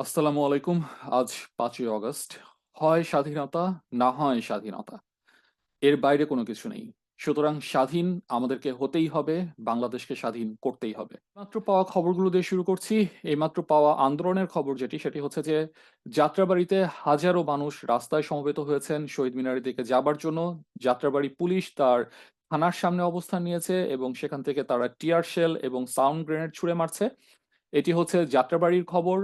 আসসালামু আলাইকুম। আজ ৫ই অগাস্ট। হয় স্বাধীনতা, না হয় স্বাধীনতা। এর বাইরে কোনো কিছু নেই। সুতরাং স্বাধীন আমাদেরকে হতেই হবে, বাংলাদেশকে স্বাধীন করতেই হবে। মাত্র পাওয়া খবরগুলো দিয়ে শুরু করছি। এইমাত্র পাওয়া আন্দোলনের খবর যেটি, সেটি হচ্ছে যে যাত্রাবাড়িতে হাজারো মানুষ রাস্তায় সমবেত হয়েছেন শহীদ মিনারের দিকে যাবার জন্য। যাত্রাবাড়ি পুলিশ তার থানার সামনে অবস্থান নিয়েছে এবং সেখান থেকে তারা টিয়ার শেল এবং সাউন্ড গ্রেনেড ছুড়ে মারছে। এটি হচ্ছে যাত্রাবাড়ির খবর।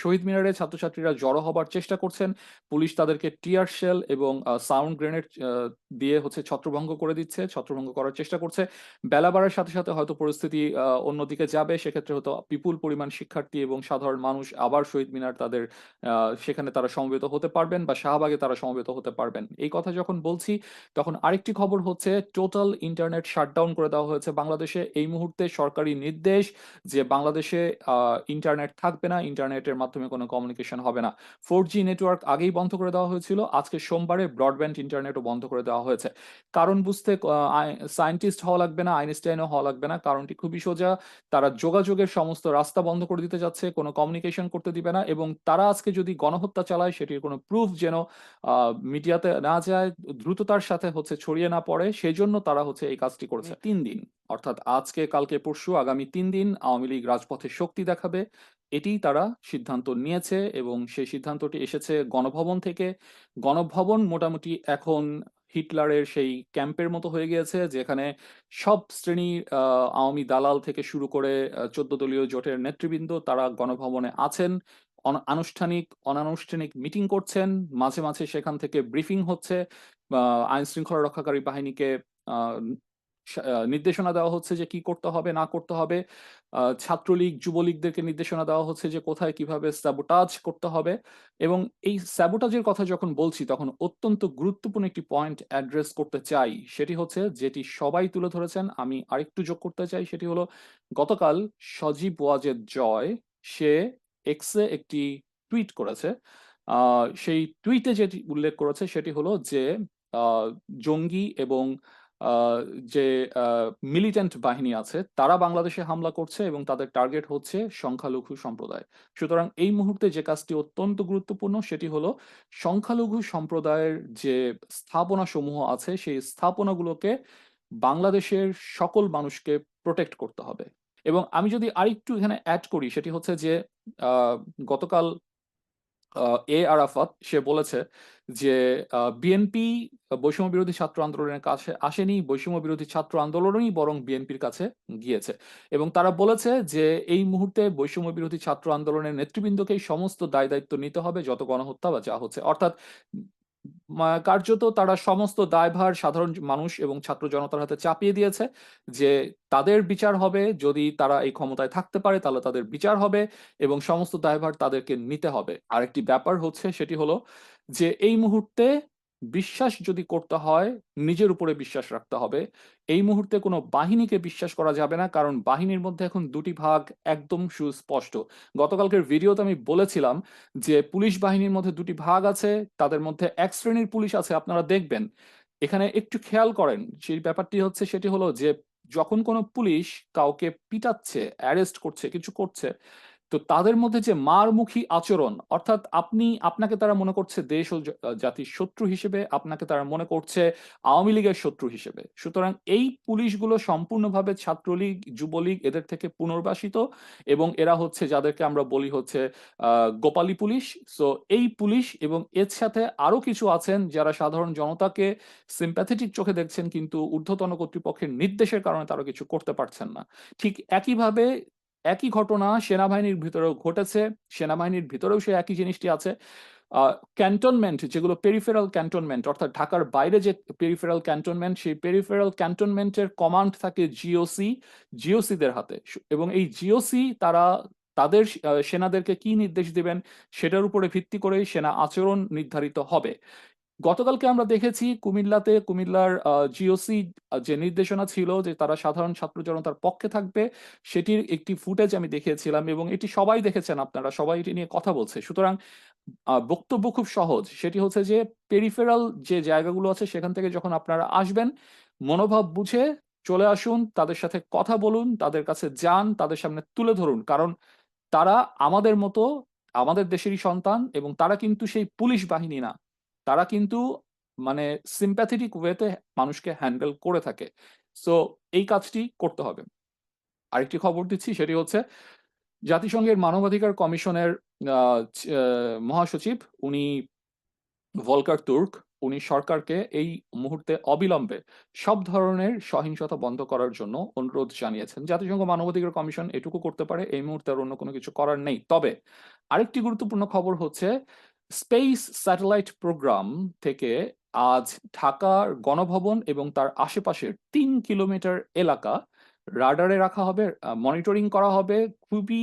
শহীদ মিনারে ছাত্রছাত্রীরা জড়ো হবার চেষ্টা করছেন। পুলিশ তাদেরকে টিয়ার শেল এবং সাউন্ড গ্রেনেড দিয়ে হচ্ছে ছত্রভঙ্গ করে দিচ্ছে, ছত্রভঙ্গ করার চেষ্টা করছে। বেলা বাড়ার সাথে, সাথে হয়তো পরিস্থিতি অন্যদিকে যাবে। সেক্ষেত্রে হয়তো বিপুল পরিমাণ শিক্ষার্থী এবং সাধারণ মানুষ আবার শহীদ মিনার তাদের সেখানে তারা সমবেত হতে পারবেন বা শাহবাগে তারা সমবেত হতে পারবেন। এই কথা যখন বলছি, তখন আরেকটি খবর হচ্ছে টোটাল ইন্টারনেট শাটডাউন করে দেওয়া হয়েছে বাংলাদেশে। এই মুহূর্তে সরকারি নির্দেশ যে বাংলাদেশে ইন্টারনেট থাকবে না, ইন্টারনেটের মাধ্যমে কোনো কমিউনিকেশন হবে না। 4G নেটওয়ার্ক আগেই বন্ধ করে দেওয়া হয়েছিল। আজকে সোমবারে ব্রডব্যান্ড ইন্টারনেটও বন্ধ করে দেওয়া হয়েছে। কারণ বুঝতে সায়েন্টিস্ট হওয়া লাগবে না, আইনস্টাইনও হওয়া লাগবে না। কারণটি খুবই সোজা। তারা যোগাযোগের সমস্ত রাস্তা বন্ধ করে দিতে যাচ্ছে, কোনো কমিউনিকেশন করতে দিবে না এবং তারা আজকে যদি গণহত্যা চালায় সেটির কোনো প্রুফ যেন মিডিয়াতে না যায়, দ্রুততার সাথে হচ্ছে ছড়িয়ে না পড়ে, সেজন্য তারা হচ্ছে এই কাজটি করেছে। তিন দিন অর্থাৎ আজকে, কালকে, পরশু আগামী তিন দিন আওয়ামী লীগ রাজপথে শক্তি দেখাবে। এটিই তারা সিদ্ধান্ত নিয়েছে এবং সেই সিদ্ধান্তটি এসেছে গণভবন থেকে। গণভবন মোটামুটি এখন হিটলারের সেই ক্যাম্পের মতো হয়ে গিয়েছে যেখানে সব শ্রেণির আওয়ামী দালাল থেকে শুরু করে চোদ্দ দলীয় জোটের নেতৃবৃন্দ তারা গণভবনে আছেন। আনুষ্ঠানিক, অনানুষ্ঠানিক মিটিং করছেন। মাঝে, মাঝে সেখান থেকে ব্রিফিং হচ্ছে। আ আইনশৃঙ্খলা রক্ষাকারী বাহিনীকে নির্দেশনা দেওয়া হচ্ছে যে কি করতে হবে, না করতে হবে। ছাত্রলীগ, যুবলীগদেরকে নির্দেশনা দেওয়া হচ্ছে যে কোথায় কীভাবে স্যাবোটাজ করতে হবে এবং এই স্যাবোটাজের কথা যখন বলছি তখন অত্যন্ত গুরুত্বপূর্ণ একটি পয়েন্ট অ্যাড্রেস করতে চাই। সেটি হচ্ছে যেটি সবাই তুলে ধরেছেন, আমি আরেকটু যোগ করতে চাই সেটি হলো গতকাল সজীব ওয়াজেদ জয় সে এক্সে একটি টুইট করেছে। সেই টুইটে যেটি উল্লেখ করেছে সেটি হলো যে জঙ্গি এবং যে আ মিলিট্যান্ট বাহিনী আছে, তারা বাংলাদেশে হামলা করছে এবং তাদের টার্গেট হচ্ছে সংখ্যালঘু সম্প্রদায়। সুতরাং এই মুহূর্তে যে কাজটি অত্যন্ত গুরুত্বপূর্ণ, সেটি হলো সংখ্যালঘু সম্প্রদায়ের যে স্থাপনাসমূহ আছে, সেই স্থাপনাগুলোকে বাংলাদেশের সকল মানুষকে প্রোটেক্ট করতে হবে। এবং আমি যদি আরেকটু এখানে অ্যাড করি, সেটি হচ্ছে যে গতকাল আ এ আরাফাত সে বলেছে যে আহ, বিএনপি বৈষম্য বিরোধী ছাত্র আন্দোলনের কাছে আসেনি। বৈষম্য বিরোধী ছাত্র আন্দোলনই বরং বিএনপির কাছে গিয়েছে। এবং তারা বলেছে যে এই মুহূর্তে বৈষম্য বিরোধী ছাত্র আন্দোলনের নেতৃবৃন্দকেই সমস্ত দায়-দায়িত্ব নিতে হবে যত গণহত্যা বা যা হচ্ছে। অর্থাৎ কার্যত তারা সমস্ত দায়ভার সাধারণ মানুষ এবং ছাত্র জনতার হাতে চাপিয়ে দিয়েছে যে তাদের বিচার হবে যদি তারা এই ক্ষমতায় থাকতে পারে তাহলে তাদের বিচার হবে এবং সমস্ত দায়ভার তাদেরকে নিতে হবে। আরেকটি ব্যাপার হচ্ছে সেটি হলো যে এই মুহূর্তে বিশ্বাস যদি করতে হয়, নিজের উপরে বিশ্বাস রাখতে হবে। এই মুহূর্তে কোনো বাহিনীকে বিশ্বাস করা যাবে না। কারণ বাহিনীর মধ্যে এখন দুটি ভাগ একদম সুস্পষ্ট। গতকালকের ভিডিওতে আমি বলেছিলাম যে পুলিশ বাহিনীর মধ্যে দুটি ভাগ আছে। তাদের মধ্যে এক শ্রেণির পুলিশ আছে আপনারা দেখবেন। এখানে একটু খেয়াল করেন সেই ব্যাপারটি হচ্ছে সেটি হলো যে যখন কোনো পুলিশ কাউকে পিটাচ্ছে, অ্যারেস্ট করছে, কিছু করছে, তো তাদের মধ্যে যে মারমুখী আচরণ অর্থাৎ আপনি আপনাকে তারা মনে করছে দেশ ও জাতির শত্রু হিসেবে, আপনাকে তারা মনে করছে আওয়ামী লীগের শত্রু হিসেবে। সুতরাং এই পুলিশগুলো সম্পূর্ণভাবে ছাত্রলীগ, যুবলীগ এদের থেকে পুনর্বাসিত এবং এরা হচ্ছে যাদেরকে আমরা বলি হচ্ছে গোপালী পুলিশ। সো এই পুলিশ এবং এর সাথে আরও কিছু আছেন যারা সাধারণ জনতাকে সিম্প্যাথেটিক চোখে দেখছেন কিন্তু ঊর্ধ্বতন কর্তৃপক্ষের নির্দেশের কারণে তারা কিছু করতে পারছেন না। ঠিক একইভাবে একই ঘটনা সেনাবাহিনীর ভিতরেও ঘটেছে। সেনাবাহিনীর ভিতরেও সে একই জিনিসটি আছে। ক্যান্টনমেন্ট যেগুলো পেরিফেরাল ক্যান্টনমেন্ট অর্থাৎ ঢাকার বাইরে যে পেরিফেরাল ক্যান্টনমেন্ট সেই পেরিফেরাল ক্যান্টনমেন্টের কমান্ড থাকে জিওসি, জিওসিদের হাতে। এবং এই জিওসি তারা তাদের সেনাদেরকে কি নির্দেশ দিবেন সেটার উপরে ভিত্তি করেই সেনা আচরণ নির্ধারিত হবে। গতকালকে আমরা দেখেছি কুমিল্লাতে কুমিল্লার জিওসি যে নির্দেশনা ছিল যে তারা সাধারণ ছাত্র জনতার পক্ষে থাকবে, সেটির একটি ফুটেজ আমি দেখিয়েছিলাম এবং এটি সবাই দেখেছেন আপনারা। সবাই এটি নিয়ে কথা বলছে। সুতরাং বক্তব্য খুব সহজ। সেটি হচ্ছে যে পেরিফেরাল যে জায়গাগুলো আছে সেখান থেকে যখন আপনারা আসবেন, মনোভাব বুঝে চলে আসুন, তাদের সাথে কথা বলুন, তাদের কাছে যান, তাদের সামনে তুলে ধরুন। কারণ তারা আমাদের মতো আমাদের দেশেরই সন্তান এবং তারা কিন্তু সেই পুলিশ বাহিনী না। তারা কিন্তু মানে সিম্প্যাথেটিক ওয়েতে মানুষকে হ্যান্ডেল করে থাকে। সো এই কাজটি করতে হবে। আরেকটি খবর দিচ্ছি, সেটি হচ্ছে জাতিসংঘের মানবাধিকার কমিশনের মহাসচিব, উনি ভলকার তুর্ক, উনি সরকারকে এই মুহূর্তে অবিলম্বে সব ধরনের সহিংসতা বন্ধ করার জন্য অনুরোধ জানিয়েছেন। জাতিসংঘ মানবাধিকার কমিশন এটুকু করতে পারে, এই মুহূর্তে আর অন্য কোনো কিছু করার নেই। তবে আরেকটি গুরুত্বপূর্ণ খবর হচ্ছে স্পেস স্যাটেলাইট প্রোগ্রাম থেকে আজ ঢাকার গণভবন এবং তার আশেপাশের তিন কিলোমিটার এলাকা রাডারে রাখা হবে, মনিটরিং করা হবে। খুবই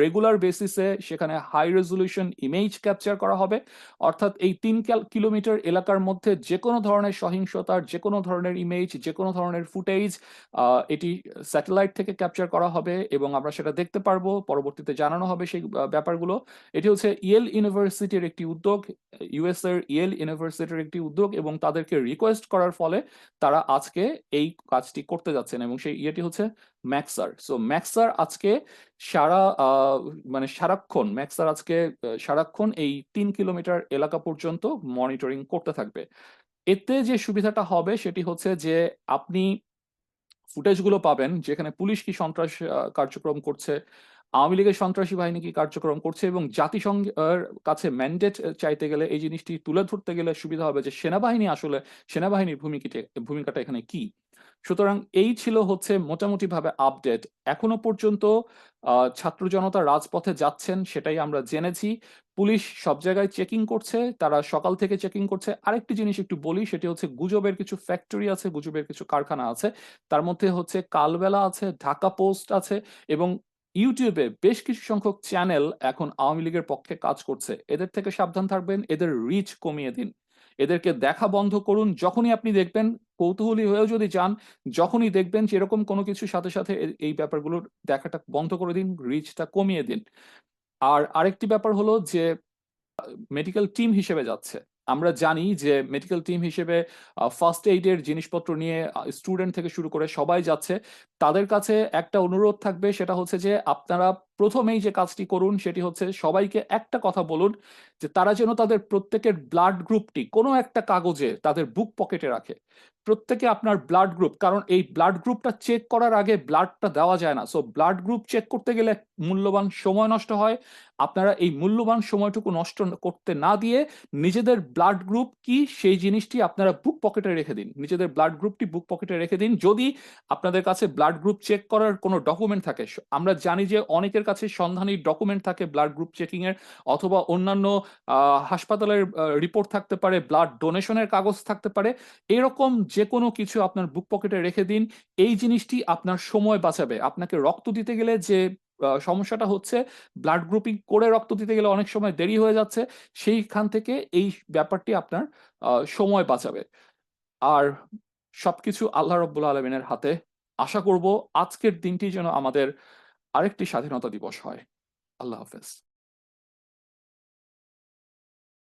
রেগুলার বেসিসে সেখানে হাই রেজোলিউশন ইমেজ ক্যাপচার করা হবে। অর্থাৎ এই তিন কিলোমিটার এলাকার মধ্যে যেকোনো ধরনের সহিংসতার, যেকোনো ধরনের ইমেজ, যেকোনো ধরনের ফুটেজ এটি স্যাটেলাইট থেকে ক্যাপচার করা হবে এবং আমরা সেটা দেখতে পারব। পরবর্তীতে জানানো হবে সেই ব্যাপারগুলো। এটি হচ্ছে ইয়েল ইউনিভার্সিটির একটি উদ্যোগ। ইউএস এর ইয়েল ইউনিভার্সিটির একটি উদ্যোগ এবং তাদেরকে রিকোয়েস্ট করার ফলে তারা আজকে এই কাজটি করতে যাচ্ছেন এবং সেই ইয়েটি হচ্ছে ম্যাক্সার। সো ম্যাক্সার আজকে সারা মানে সারাক্ষণ ম্যাক্সার আজকে সারাক্ষণ এই তিন কিলোমিটার এলাকা পর্যন্ত মনিটরিং করতে থাকবে। এতে যে সুবিধাটা হবে সেটি হচ্ছে যে আপনি ফুটেজগুলো পাবেন যেখানে পুলিশ কি সন্ত্রাস কার্যক্রম করছে, আওয়ামী লীগের সন্ত্রাসী বাহিনী কি কার্যক্রম করছে এবং জাতিসংঘের কাছে ম্যান্ডেট চাইতে গেলে এই জিনিসটি তুলে ধরতে গেলে সুবিধা হবে যে সেনাবাহিনী আসলে সেনাবাহিনীর ভূমিকিটে ভূমিকাটা এখানে কি? সুতরাং এই ছিল হচ্ছে মোটামুটিভাবে আপডেট। এখনও পর্যন্ত ছাত্র জনতা রাজপথে যাচ্ছেন সেটাই আমরা জেনেছি। পুলিশ সব জায়গায় চেকিং করছে। তারা সকাল থেকে চেকিং করছে। আরেকটি জিনিস একটু বলি সেটি হচ্ছে গুজবের কিছু ফ্যাক্টরি আছে, গুজবের কিছু কারখানা আছে। তার মধ্যে হচ্ছে কালবেলা আছে, ঢাকা পোস্ট আছে এবং ইউটিউবে বেশ কিছু সংখ্যক চ্যানেল এখন আওয়ামী লীগের পক্ষে কাজ করছে। এদের থেকে সাবধান থাকবেন, এদের রিচ কমিয়ে দিন। এদেরকে দেখা বন্ধ করুন। যখনই আপনি দেখবেন কৌতূহলী হয়েও যদি যান, যখনই দেখবেন যে এরকম কোনো কিছুর সাথে, সাথে এই ব্যাপারগুলোর দেখাটা বন্ধ করে দিন, রিচটা কমিয়ে দিন। আর আরেকটি ব্যাপার হলো যে মেডিকেল টিম হিসেবে যাচ্ছে। আমরা জানি যে মেডিকেল টিম হিসেবে ফার্স্ট এইডের জিনিসপত্র নিয়ে স্টুডেন্ট থেকে শুরু করে সবাই যাচ্ছে। তাদের কাছে একটা অনুরোধ থাকবে সেটা হচ্ছে যে আপনারা ১ম এই যে কাজটি করুন সেটি হচ্ছে সবাইকে একটা কথা বলুন যে তারা যেন তাদের প্রত্যেকের ব্লাড গ্রুপটি কোনো একটা কাগজে তাদের বুক পকেটে রাখে। প্রত্যেকে আপনার ব্লাড গ্রুপ কারণ এই ব্লাড গ্রুপটা চেক করার আগে ব্লাডটা দেওয়া যায় না। সো ব্লাড গ্রুপ চেক করতে গেলে মূল্যবান সময় নষ্ট হয়। আপনারা এই মূল্যবান সময়টুকু নষ্ট করতে না দিয়ে নিজেদের ব্লাড গ্রুপ কি সেই জিনিসটি আপনারা বুক পকেটে রেখে দিন। নিজেদের ব্লাড গ্রুপটি বুক পকেটে রেখে দিন। যদি আপনাদের কাছে ব্লাড গ্রুপ চেক করার কোনো ডকুমেন্ট থাকে। আমরা জানি যে অনেকের কাছে সন্ধানী ডকুমেন্ট থাকে ব্লাড গ্রুপ চেকিং এর অথবা অন্যান্য হাসপাতালের রিপোর্ট থাকতে পারে, ব্লাড ডোনেশন এর কাগজ থাকতে পারে। এরকম যেকোনো কিছু আপনার বুক পকেটে রেখে দিন। এই জিনিসটি আপনার সময় বাঁচাবে। আপনাকে রক্ত দিতে গেলে যে সমস্যাটা হচ্ছে ব্লাড গ্রুপিং করে রক্ত দিতে গেলে অনেক সময় দেরি হয়ে যাচ্ছে। সেইখান থেকে এই ব্যাপারটি আপনার সময় বাঁচাবে। আর সবকিছু আল্লাহ রাব্বুল আলামিনের হাতে। আশা করব আজকের দিনটি যেন আমাদের আরেকটি স্বাধীনতা দিবস হয়। আল্লাহ হাফেজ।